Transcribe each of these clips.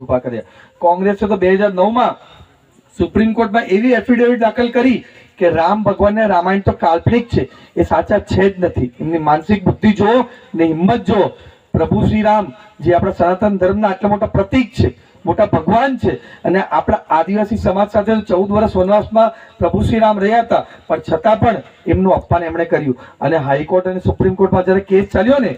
ઊભા કર્યા. કોંગ્રેસે તો બે હજાર નવમાં સુપ્રીમ કોર્ટમાં એવી એફિડેવિટ દાખલ કરી કે રામ ભગવાનને રામાયણ તો કાલ્પનિક છે. એ સાચા છે જ નથી. એમની માનસિક બુદ્ધિ જો ને હિંમત જો પ્રભુ શ્રી રામ જે આપણા સનાતન ધર્મના આટલા મોટા પ્રતીક છે, મોટા ભગવાન છે અને આપણા આદિવાસી સમાજ સાથે ચૌદ વર્ષ વનવાસમાં પ્રભુ શ્રી રામ રહ્યા હતા. પણ છતાં પણ એમનું અપમાન એમણે કર્યું. અને હાઈકોર્ટ અને સુપ્રીમ કોર્ટમાં જ્યારે કેસ ચાલ્યો ને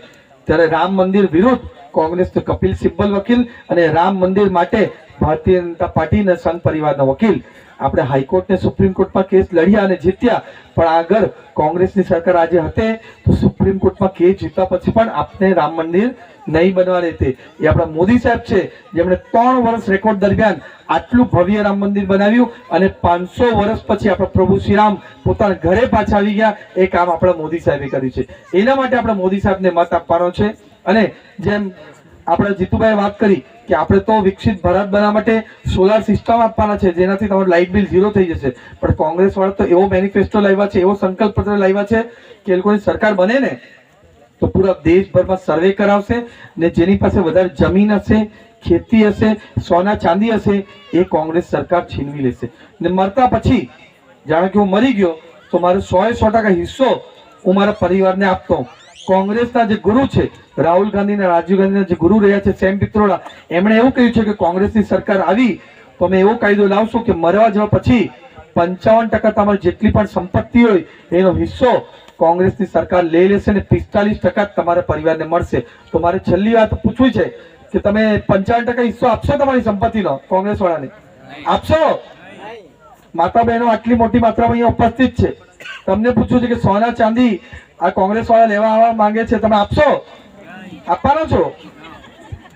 ત્યારે રામ મંદિર વિરુદ્ધ કોંગ્રેસ કપિલ સિબ્બલ વકીલ અને રામ મંદિર માટે ભારતીય જનતા પાર્ટી અને સંઘ પરિવારના વકીલ. આપણે હાઈકોર્ટ ને સુપ્રીમ કોર્ટમાં કેસ લડ્યા અને જીત્યા. પણ આગળ કોંગ્રેસની સરકાર આજે હતી તો સુપ્રીમ કોર્ટમાં કેસ જીતવા પછી પણ આપને રામ મંદિર નહીં બનવા દેતે. એ આપણા મોદી સાહેબ છે, જેમણે ત્રણ વર્ષ રેકોર્ડ દરમિયાન આટલું ભવ્ય રામ મંદિર બનાવ્યું અને પાંચસો વર્ષ પછી આપણા પ્રભુ શ્રીરામ પોતાના ઘરે પાછા આવી ગયા. એ કામ આપણા મોદી સાહેબે કર્યું છે. એના માટે આપણે મોદી સાહેબને મત આપવાનો છે. અને જેમ આપણે જીતુભાઈ વાત કરી કે આપણે તો વિકસિત ભારત બનાવવા માટે સોલાર સિસ્ટમ આપવાના છે, જેનાથી તમારું લાઇટ બિલ ઝીરો થઈ જશે. પણ કોંગ્રેસ વાળા તો એવો મેનિફેસ્ટો લાવ્યા છે, એવો સંકલ્પ પત્ર લાવ્યા છે કે એ લોકોની સરકાર બને ને તો પૂરા દેશભરમાં સર્વે કરાવશે ને જેની પાસે વધારે જમીન હશે, ખેતી હશે, સોના ચાંદી હશે, એ કોંગ્રેસ સરકાર છીનવી લેશે. ને મરતા પછી, જાણે કે હું મરી ગયો, તો મારો સો એ સો ટકા હિસ્સો હું મારા પરિવારને આપતો કોંગ્રેસના જે ગુરુ છે, રાહુલ ગાંધી અને રાજીવ ગાંધીના જે ગુરુ રહ્યા છે, સેમ પિત્રોડા, એમણે એવું કહ્યું છે કે કોંગ્રેસની સરકાર આવી, તો અમે એવો કાયદો લાવશું કે મરવા જવા પછી પંચાવન ટકા તમારી જેટલી પણ સંપત્તિ હોય, એનો હિસ્સો કોંગ્રેસની સરકાર લઈ લેશે ને પિસ્તાલીસ ટકા તમારા પરિવારને મળશે. તો મારે છેલ્લી વાત પૂછવી છે કે તમે પંચાવન ટકા હિસ્સો આપશો તમારી સંપત્તિનો કોંગ્રેસ વાળાને આપશો? માતા બહેનો આટલી મોટી માત્રામાં અહીંયા ઉપસ્થિત છે. તમને પૂછ્યું છે કે સોના ચાંદી આ કોંગ્રેસ વાળા લેવા આવવા માંગે છે તમે આપશો? આપવાનો છો?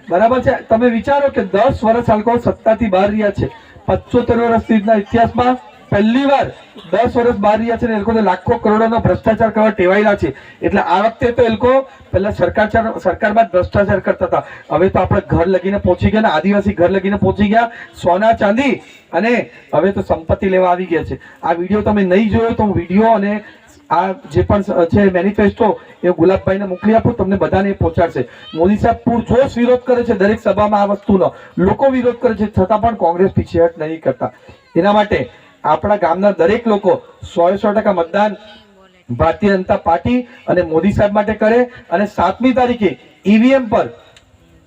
બરાબર છે. તમે વિચારો કે દસ વર્ષ આ લોકો સત્તાથી બહાર રહ્યા છે. પચોતેર વર્ષના ઇતિહાસમાં પહેલી વાર દસ વર્ષ બહાર રહ્યા છે ને એ લોકોને લાખો કરોડોનો ભ્રષ્ટાચાર કરવા ટેવાયેલા છે. એટલે આ વખતે તો એ લોકો પહેલા સરકાર સરકારમાં જ ભ્રષ્ટાચાર કરતા હતા. હવે તો આપણે ઘર લગીને પહોંચી ગયા ને, આદિવાસી ઘર લગીને પહોંચી ગયા, સોના, ચાંદી અને હવે તો સંપત્તિ લેવા આવી ગયા છે. આ વીડિયો તમે નહીં જોયો તો હું વીડિયો અને આ જે પણ છે મેનિફેસ્ટો એ ગુલાબભાઈને મોકલી આપું, તમને બધાને પહોંચાડશે. મોદી સાહેબ પૂરજોશ વિરોધ કરે છે દરેક સભામાં આ વસ્તુનો. લોકો વિરોધ કરે છે, છતાં પણ કોંગ્રેસ પીછેહટ નહીં કરતા. એના માટે આપણા ગામના દરેક લોકો સો સો ટકા મતદાન ભારતીય જનતા પાર્ટી અને મોદી સાહેબ માટે કરે અને સાતમી તારીખે ઈવીએમ પર,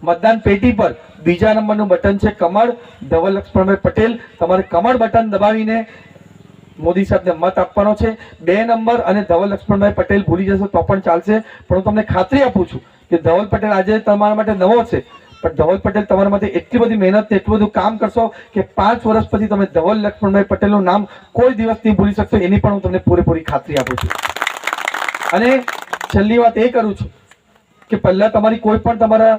મતદાન પેટી પર બીજા નંબરનું બટન છે કમળ, ધવલ લક્ષ્મણભાઈ પટેલ. તમારે કમળ બટન દબાવીને મોદી સાહેબને મત આપવાનો છે. બે નંબર અને ધવલ લક્ષ્મણભાઈ પટેલ ભૂલી જશો તો પણ ચાલશે. પણ હું તમને ખાતરી આપું છું કે ધવલ પટેલ આજે તમારા માટે નવો છે. પણ ધવલ પટેલ તમારા માટે એટલી બધી મહેનત, એટલું બધું કામ કરશો કે પાંચ વર્ષ પછી તમે ધવલ લક્ષ્મણભાઈ પટેલનું નામ કોઈ દિવસ નહીં ભૂલી શકશો, એની પણ હું તમને પૂરેપૂરી ખાતરી આપું છું. અને છેલ્લી વાત એ કરું છું કે પહેલા તમારી કોઈ પણ તમારા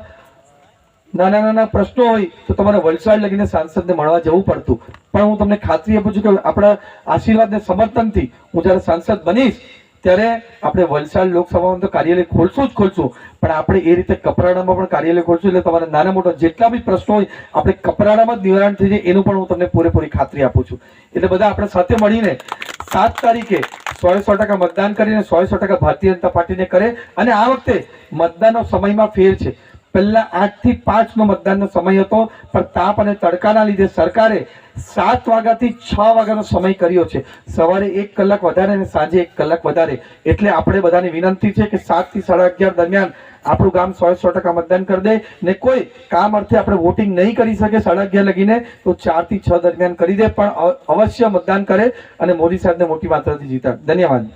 નાના નાના પ્રશ્નો હોય તો તમારે વલસાડ લગીને સાંસદને મળવા જવું પડતું. પણ હું તમને ખાતરી આપું છું કે આપણા આશીર્વાદને સમર્થનથી હું જ્યારે સાંસદ બનીશ ત્યારે આપણે વલસાડ લોકસભામાં તો કાર્યાલય ખોલશું જ ખોલશું. પણ આપણે એ રીતે કપરાડામાં પણ કાર્યાલય ખોલશું એટલે તમારા નાના મોટા જેટલા બી પ્રશ્નો હોય, આપણે કપરાડામાં જ નિવારણ થઈ જાય, એનું પણ હું તમને પૂરેપૂરી ખાતરી આપું છું. એટલે બધા આપણે સાથે મળીને સાત તારીખે સો સો ટકા મતદાન કરીને સો સો ટકા ભારતીય જનતા પાર્ટીને કરે. અને આ વખતે મતદાનનો સમયમાં ફેર છે. પહેલા આઠથી પાંચ નો મતદાનનો સમય હતો, પણ તાપ અને તડકાના લીધે સરકારે સાત વાગ્યાથી છ વાગ્યાનો સમય કર્યો છે. સવારે એક કલાક વધારે અને સાંજે એક કલાક વધારે. એટલે આપણે બધાની વિનંતી છે કે સાતથી સાડા અગિયાર દરમિયાન આપણું ગામ સો સો ટકા મતદાન કરી દે ને કોઈ કામ અર્થે આપણે વોટિંગ નહીં કરી શકે સાડા અગિયાર લગીને, તો ચારથી છ દરમિયાન કરી દે, પણ અવશ્ય મતદાન કરે અને મોદી સાહેબને મોટી માત્રાથી જીતા ધન્યવાદ.